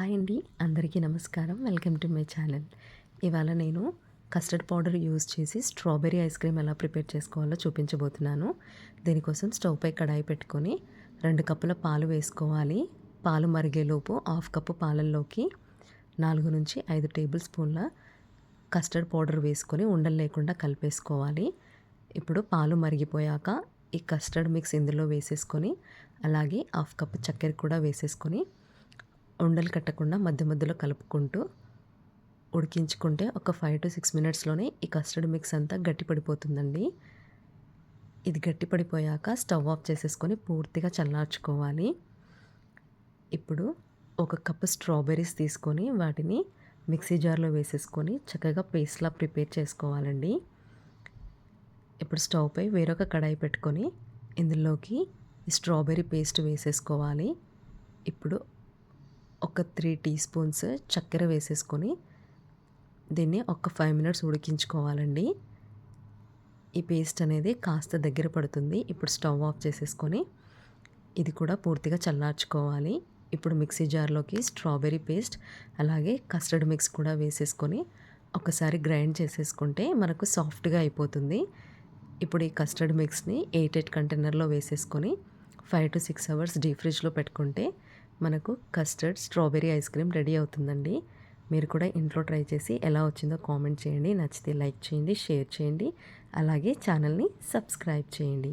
Hi అండి అందరికీ నమస్కారం. Welcome to my channel. ఇవాళ నేను కస్టర్డ్ పౌడర్ యూజ్ చేసి స్ట్రాబెరీ ఐస్ క్రీమ్ ఎలా ప్రిపేర్ చేసుకోవాలో చూపించబోతున్నాను. దీనికోసం స్టవ్పై కడాయి పెట్టుకొని రెండు కప్పుల పాలు వేసుకోవాలి. పాలు మరిగేలోపు హాఫ్ కప్పు పాలల్లోకి నాలుగు నుంచి ఐదు టేబుల్ స్పూన్ల కస్టర్డ్ పౌడర్ వేసుకొని ఉండలు లేకుండా కలిపేసుకోవాలి. ఇప్పుడు పాలు మరిగిపోయాక ఈ కస్టర్డ్ మిక్స్ ఇందులో వేసేసుకొని అలాగే హాఫ్ కప్ చక్కెర కూడా వేసేసుకొని ఉండలు కట్టకుండా మధ్య మధ్యలో కలుపుకుంటూ ఉడికించుకుంటే ఒక ఫైవ్ టు సిక్స్ మినిట్స్లోనే ఈ కస్టర్డ్ మిక్స్ అంతా గట్టిపడిపోతుందండి ఇది గట్టిపడిపోయాక స్టవ్ ఆఫ్ చేసేసుకొని పూర్తిగా చల్లార్చుకోవాలి. ఇప్పుడు ఒక కప్పు స్ట్రాబెర్రీస్ తీసుకొని వాటిని మిక్సీ జార్లో వేసేసుకొని చక్కగా పేస్ట్లా ప్రిపేర్ చేసుకోవాలండి. ఇప్పుడు స్టవ్ పై వేరొక కడాయి పెట్టుకొని ఇందులోకి స్ట్రాబెర్రీ పేస్ట్ వేసేసుకోవాలి. ఇప్పుడు ఒక త్రీ టీ స్పూన్స్ చక్కెర వేసేసుకొని దీన్ని ఒక ఫైవ్ మినిట్స్ ఉడికించుకోవాలండి. ఈ పేస్ట్ అనేది కాస్త దగ్గర పడుతుంది. ఇప్పుడు స్టవ్ ఆఫ్ చేసేసుకొని ఇది కూడా పూర్తిగా చల్లార్చుకోవాలి. ఇప్పుడు మిక్సీ జార్లోకి స్ట్రాబెరీ పేస్ట్ అలాగే కస్టర్డ్ మిక్స్ కూడా వేసేసుకొని ఒకసారి గ్రైండ్ చేసేసుకుంటే మనకు సాఫ్ట్గా అయిపోతుంది. ఇప్పుడు ఈ కస్టర్డ్ మిక్స్ని ఎయిట్ ఎయిట్ కంటైనర్లో వేసేసుకొని five to six hours deep ఫ్రిడ్జ్లో పెట్టుకుంటే మనకు custard strawberry ice cream ready అవుతుందండి. మీరు కూడా ఇంట్లో ట్రై చేసి ఎలా వచ్చిందో కామెంట్ చేయండి. నచ్చితే లైక్ చేయండి షేర్ చేయండి. అలాగే ఛానల్ని సబ్స్క్రైబ్ చేయండి.